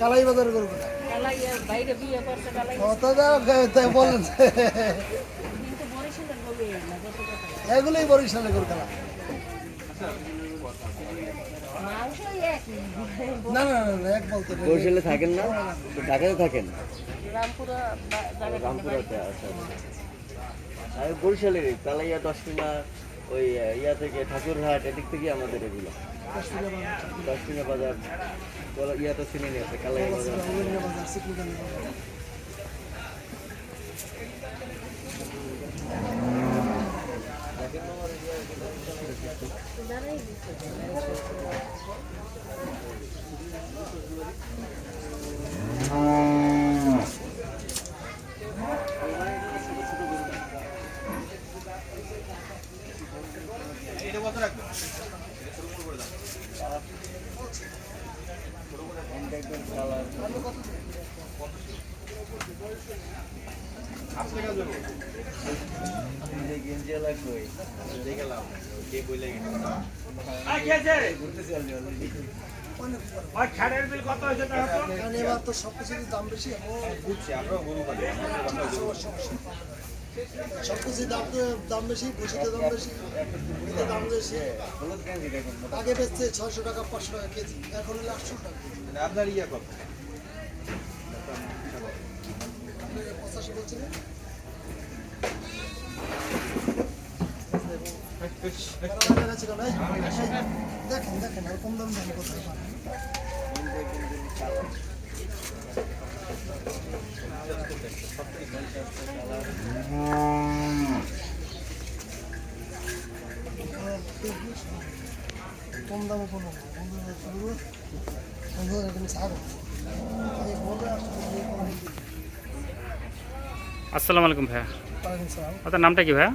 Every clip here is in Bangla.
কালাই বাজার বলেন। কথা এগুলোই বরিশালে একই না না না না, এক বলতে বরিশালে থাকেন না? ঢাকাতে থাকেন? রামপুরা রামপুরাতে আচ্ছা বরিশালের কালাইয়া দশমিনা ওই ইয়া থেকে, ঠাকুরহাট, এদিক থেকে আমাদের এগুলো। দশটিনা বাজার ইয়া তো চিনি আছে কালাই বাজার। উড়িয়া সিকলিগঞ্জ বাজার। গেঞ্জি এলা কই কারণ এবার তো সব কিছুরই দাম বেশি। সব কিছুর দাম দাম বেশি ভুষিতে দাম বেশি দুধের দাম বেশি। আগে বেচছে ছয়শো টাকা পাঁচশো টাকা কেজি এখন হলে আটশো টাকা আপনার ইয়ে কত? পঁচাশি বলছিলেন? এই, এই, দেখেন দেখেন আর কম দাম দাম কোথায় পান কম দামে কোনো না। কম দামে কোনো না। কম দামে এখানে ছাড় আছে। এই বলবে আসলে বিয়ে করে দিই। আসসালামু আলাইকুম ভাইয়া। আপনার নামটা কি ভাইয়া?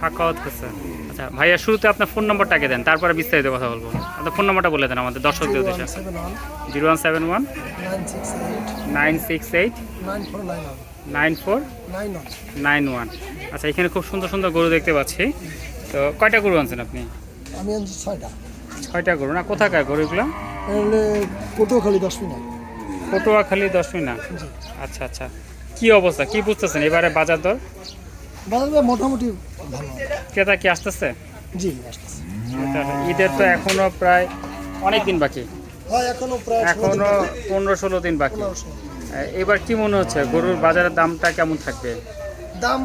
সাকাওয়াত হোসেন। আচ্ছা ভাইয়া, শুরুতে আপনার ফোন নম্বরটা আগে দেন, তারপরে বিস্তারিত কথা বলব। আপনার ফোন নম্বরটা বলে দেন আমাদের দর্শকদের উদ্দেশ্যে। Zero one seven one nine six eight nine four nine one. আচ্ছা এখানে খুব সুন্দর সুন্দর গরু দেখতে পাচ্ছি। তো কয়টা গরু আনছেন আপনি? আমি আনছি ছয়টা। ছয়টা গরু। না কোথাকার গরুগুলো এলে পটুয়াখালী দশ মিনিট পটুয়াখালী দশ মিনা আচ্ছা আচ্ছা। কি অবস্থা? কি বুঝতেছেন? এবারে বাজার দর? বাজারে মোটামুটি ভালো। ক্রেতা কি আসতেছে? জি আসতেছে। আচ্ছা, ঈদের তো এখনও প্রায় অনেক দিন বাকি। হয় এখনও প্রায় এখনও পনেরো ষোলো দিন বাকি। এবার কি মনে হচ্ছে? গরুর বাজারের দামটা কেমন থাকবে? দাম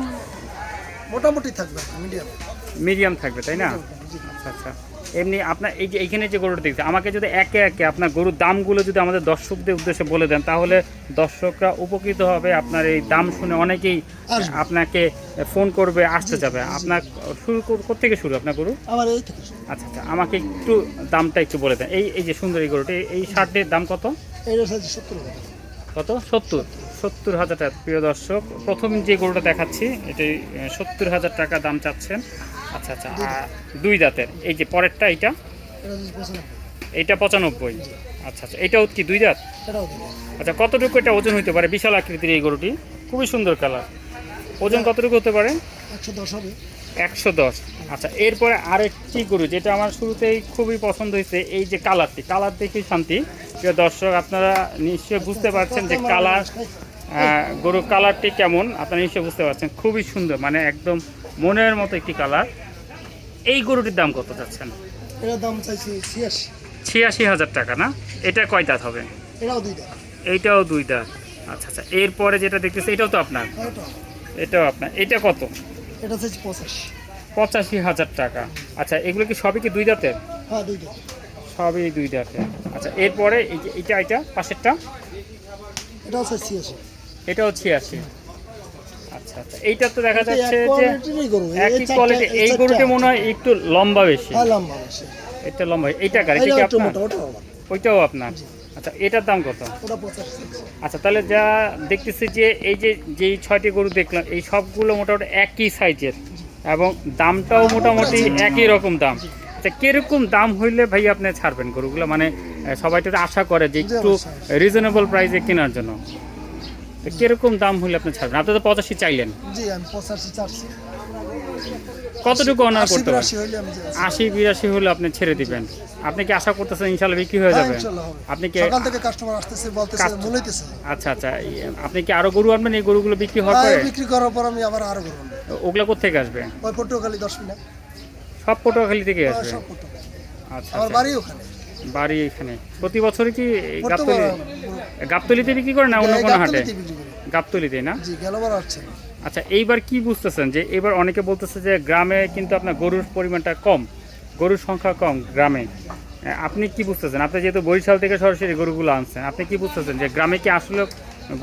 মোটামুটি থাকবে মিডিয়াম। মিডিয়াম থাকবে তাই না? আচ্ছা আচ্ছা। এমনি আপনার এই যে এইখানে যে গরুটা দেখতে আমাকে যদি একে একে আপনার গরুর দামগুলো যদি আমাদের দর্শকদের উদ্দেশ্যে বলে দেন তাহলে দর্শকরা উপকৃত হবে। আপনার এই দাম শুনে অনেকেই আপনাকে ফোন করবে আসতে যাবে। আপনার শুরু থেকে শুরু আপনার গরু? আমার এই থেকে আচ্ছা আচ্ছা। আমাকে একটু দামটা একটু বলে দেন। এই এই যে সুন্দর এই গরুটা এই- শার্টের দাম কত? কত? সত্তর। সত্তর হাজার টাকা। প্রিয় দর্শক প্রথম যে গরুটা দেখাচ্ছি এটি সত্তর হাজার টাকা দাম চাচ্ছেন। আচ্ছা আচ্ছা। দুই দাঁতের। এই যে পরেরটা এইটা? এইটা পঁচানব্বই। আচ্ছা আচ্ছা। এটাও কি দুই দাঁত? আচ্ছা কতটুকু এটা ওজন হতে পারে? বিশাল আকৃতির এই গরুটি। খুবই সুন্দর কালার। ওজন কতটুকু হতে পারে? একশো দশ হবে। একশো দশ। আচ্ছা এরপরে আরেকটি গরু যেটা আমার শুরুতেই খুবই পছন্দ হয়েছে এই যে কালারটি। কালার দেখে শান্তি। প্রিয় দর্শক আপনারা নিশ্চয়ই বুঝতে পারছেন যে কালার গরুর কালারটি কেমন। আপনারা নিশ্চয়ই বুঝতে পারছেন। খুবই সুন্দর মানে একদম মনের মতো একটি কালার। এই গরুটির দাম কত যাচ্ছেন এটার দাম চাইছি ছিয়াশি। ছিয়াশি হাজার টাকা না? এটা কয় দাঁত হবে? এটাও দুই এইটাও দুই দাঁত। আচ্ছা আচ্ছা। এরপরে যেটা দেখতেছি এটাও তো আপনার? এটাও আপনার। এটা কত? এটা চাইছি পঁচাশি। পঁচাশি হাজার টাকা। আচ্ছা এগুলো কি সবই কি দুই দাঁতের? হ্যাঁ দুই সবই দুই দাঁতের। আচ্ছা এরপরে এই যে এটা এটা পাশেরটা? এটাও ছিয়াশি। এটাও ছিয়াশি। আচ্ছা আচ্ছা। এইটা তো দেখা যাচ্ছে যে একই কোয়ালিটি এই গরুটি। মনে হয় একটু লম্বা বেশি। হ্যাঁ লম্বা বেশি। এটা লম্বা। এইটা গাড়ি কি আপনার? মোটা ওটাও আমার। ওইটাও আপনার? আচ্ছা এটার দাম কত? আচ্ছা তাহলে যা দেখতেছি যে এই যে যেই ছয়টি গরু দেখলাম এই সবগুলো মোটামুটি একই সাইজের এবং দামটাও মোটামুটি একই রকম দাম। আচ্ছা কীরকম দাম হইলে ভাই আপনি ছাড়বেন গরুগুলো? মানে সবাই তো আশা করে যে একটু রিজনেবল প্রাইসে কেনার জন্য। তো কীরকম দাম হইলে আপনি ছাড়বেন? আপনি তো পঁচাশি চাইলেন। জি আমি পঁচাশি চারছি কতটুকু অনার করতে পারেন। আশি বিরাশি হলে আপনি ছেড়ে দিবেন। আপনি কি আশা করতেছেন ইনশাল্লাহ বিক্রি হয়ে যাবে? আপনি কি সকাল থেকে কাস্টমার আসতেছে বলতেছে কাস্ট- আচ্ছা আচ্ছা আপনি কি আরও গরু আনবেন? এই গরুগুলো বিক্রি হওয়ার পরে? বিক্রি করার পর আমি আবার আরও করব ওগুলো কোথেকে আসবে? ওই পটুয়াখালী দশ মিনিট। সব পটুয়াখালী থেকে হ্যাঁ, আসবে? সব পটুয়াখালী। আচ্ছা আমার আচ্ছা। বাড়ি ওখানে। বাড়ি এখানে। প্রতি বছরই কি গাবতলি গাবতলিতে বিক্রি করে না অন্য কোনো হাটে। গাবতলিতে না? জি গেলবার আসছে। আচ্ছা এইবার কি বুঝতেছেন যে এবার অনেকে বলতেছে যে গ্রামে কিন্তু আপনার গরুর পরিমাণটা কম গরুর সংখ্যা কম গ্রামে। আপনি কি বুঝতেছেন? আপনি যেহেতু বরিশাল থেকে সরাসরি গরুগুলো আনছেন আপনি কি বুঝতেছেন যে গ্রামে কি আসলে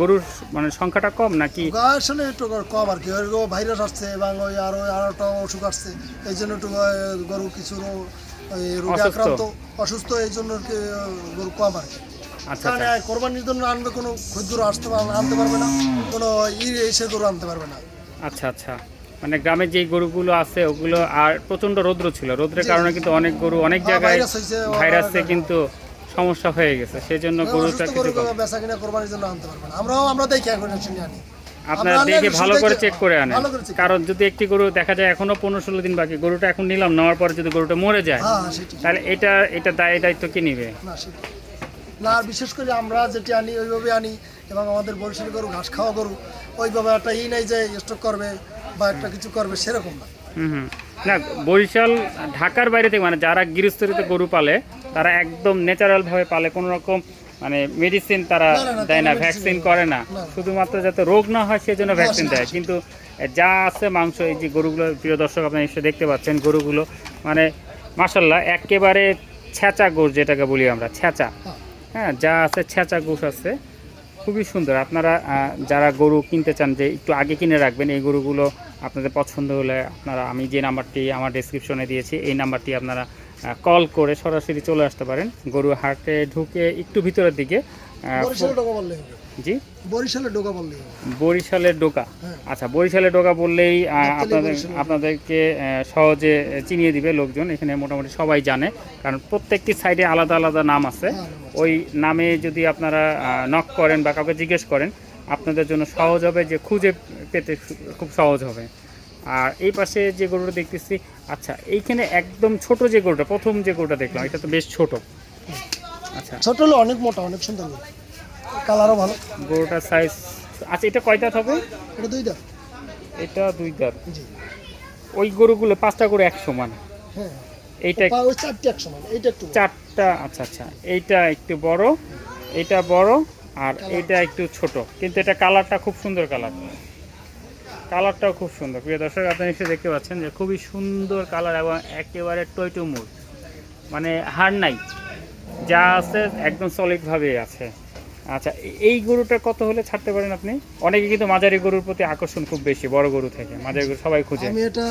গরুর মানে সংখ্যাটা কম নাকি আসলে একটু কম আর কি। ভাইরাস আসছে এবং ওই আরও আরোটা অসুখ আসছে। এই জন্য একটু গরু কিছু রোগে আক্রান্ত অসুস্থ এই জন্য গরু কম আর কি। আচ্ছা কারণ আচ্ছা। কোরবানির জন্য আনবে কোনো ক্ষুদ্র আসতে আনতে পারবে না কোনো ই এসে গরু আনতে পারবে না। আচ্ছা আচ্ছা। মানে গ্রামে যে গরুগুলো আছে ওগুলো আর প্রচণ্ড রৌদ্র ছিল। রৌদ্রের কারণে কিন্তু অনেক গরু অনেক হ্যাঁ, জায়গায় ভাইরাসে কিন্তু সমস্যা হয়ে গেছে। সেই জন্য গরুটা কিছু। বেচা কিনা কোরবানির জন্য আনতে পারবে না। আমরাও আমরা দেখি এখন শুনে আনি। আপনারা দেখে ভালো করে চেক করে আনেন। কারণ যদি একটি গরু দেখা যায় এখনও পনেরো ষোলো দিন বাকি গরুটা এখন নিলাম নেওয়ার পরে যদি গরুটা মরে যায় হ্যাঁ হ্যাঁ, তাহলে এটা এটা দায় দায়িত্ব কি নিবে? না আর বিশেষ করে আমরা যেটি আনি ওইভাবে আনি এবং আমাদের বরিশাল গরু ঘাস খাওয়া গরু ওইভাবে একটা ই নাই যে স্টক করবে বা একটা কিছু করবে সেরকম না। না বরিশাল ঢাকার বাইরে থেকে মানে যারা গৃহস্থলিতে গরু পালে তারা একদম ন্যাচারাল ভাবে পালে কোনো রকম মানে মেডিসিন তারা দেয় না ভ্যাকসিন করে না। শুধুমাত্র যাতে রোগ না হয় সেজন্য ভ্যাকসিন দেয়। কিন্তু যা আছে মাংস এই যে গরুগুলো প্রিয় দর্শক আপনি নিশ্চয়ই দেখতে পাচ্ছেন গরুগুলো। মানে মাসাল্লাহ একেবারে ছ্যাঁচা গোড় যেটাকে বলি আমরা ছ্যাঁচা হ্যাঁ। হ্যাঁ যা আছে ছ্যাঁচা গোশ আছে খুবই সুন্দর। আপনারা যারা গরু কিনতে চান যে একটু আগে কিনে রাখবেন এই গরুগুলো আপনাদের পছন্দ হলে আপনারা আমি যে নাম্বারটি আমার ডেসক্রিপশনে দিয়েছি এই নাম্বারটি আপনারা কল করে সরাসরি চলে আসতে পারেন। গরু হাটে ঢুকে একটু ভিতরের দিকে জি? বরিশালে ডোকা বললেই বরিশালের ডোকা। হ্যাঁ। আচ্ছা বরিশালের ডোকা বললেই আপনাদের আপনাদেরকে সহজে চিনিয়ে দিবে লোকজন। এখানে মোটামুটি সবাই জানে কারণ প্রত্যেকটি সাইডে আলাদা আলাদা নাম আছে। হ্যাঁ, নাম আছে। ওই নামে যদি আপনারা নক করেন বা কাউকে জিজ্ঞেস করেন আপনাদের জন্য সহজ হবে যে খুঁজে পেতে খুব সহজ হবে। আর এই পাশে যে গরুটা দেখতেছি আচ্ছা এইখানে একদম ছোট যে গরুটা প্রথম যে গরুটা দেখলাম এটা তো বেশ ছোট। আচ্ছা ছোট হলে অনেক মোটা অনেক সুন্দর কালারও ভালো। গরুটার সাইজ আচ্ছা এটা কয়টা হবে? এটা দুই দাঁত। এটা দুই দাঁত। জি। ওই গরুগুলো পাঁচটা করে এক সমান? হ্যাঁ। এইটা চারটে এক সমান এইটা একটু চারটা আচ্ছা আচ্ছা এইটা একটু বড় এটা বড় আর এটা একটু ছোট। কিন্তু এটা কালারটা খুব সুন্দর কালার। কালারটাও খুব সুন্দর। প্রিয় দর্শক আপনি নিশ্চয়ই দেখতে পাচ্ছেন যে খুবই সুন্দর কালার এবং একেবারে টয়টু মুড। মানে হার নাই, যা আছে একদম সলিডভাবে আছে। আচ্ছা এই গরুটা কত হলে ছাড়তে পারেন আপনি? অনেকে কিন্তু মাঝারি গরুর প্রতি আকর্ষণ খুব বেশি, বড় গরু থেকে। মাঝারি গরু সবাই খুঁজে। আমি এটা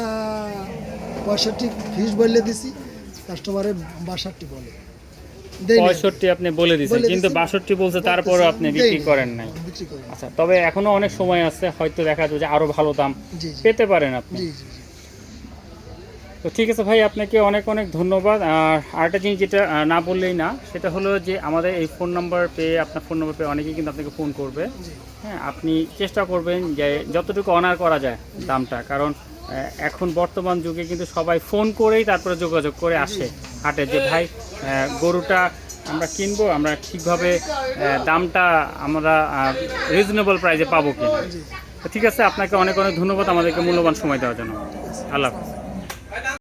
পঁয়ষট্টি ফিস বললে দিছি কাস্টমারে বাষট্টি বলে। পঁয়ষট্টি আপনি বলে দিয়েছেন কিন্তু। বাষট্টি বলছে তারপরও আপনি বিক্রি করেন নাই। না। আচ্ছা তবে এখনও অনেক সময় আছে হয়তো দেখা যাবে যে আরও ভালো দাম পেতে পারেন আপনি। তো ঠিক আছে ভাই আপনাকে অনেক অনেক ধন্যবাদ। আর আরেকটা জিনিস যেটা না বললেই না সেটা হলো যে আমাদের এই ফোন নাম্বার পেয়ে আপনার ফোন নাম্বার পেয়ে অনেকেই কিন্তু আপনাকে ফোন করবে। হ্যাঁ আপনি চেষ্টা করবেন যে যতটুকু অনার করা যায় দামটা কারণ এখন বর্তমান যুগে কিন্তু সবাই ফোন করেই তারপরে যোগাযোগ করে আসে হাটে যে, ভাই গরুটা আমরা কিনবো, আমরা ঠিকভাবে দামটা আমরা রিজনেবল প্রাইসে পাবো কিনা? ঠিক আছে, আপনাকে অনেক অনেক ধন্যবাদ আমাদেরকে মূল্যবান সময় দেওয়ার জন্য। আল্লাহ হাফেজ।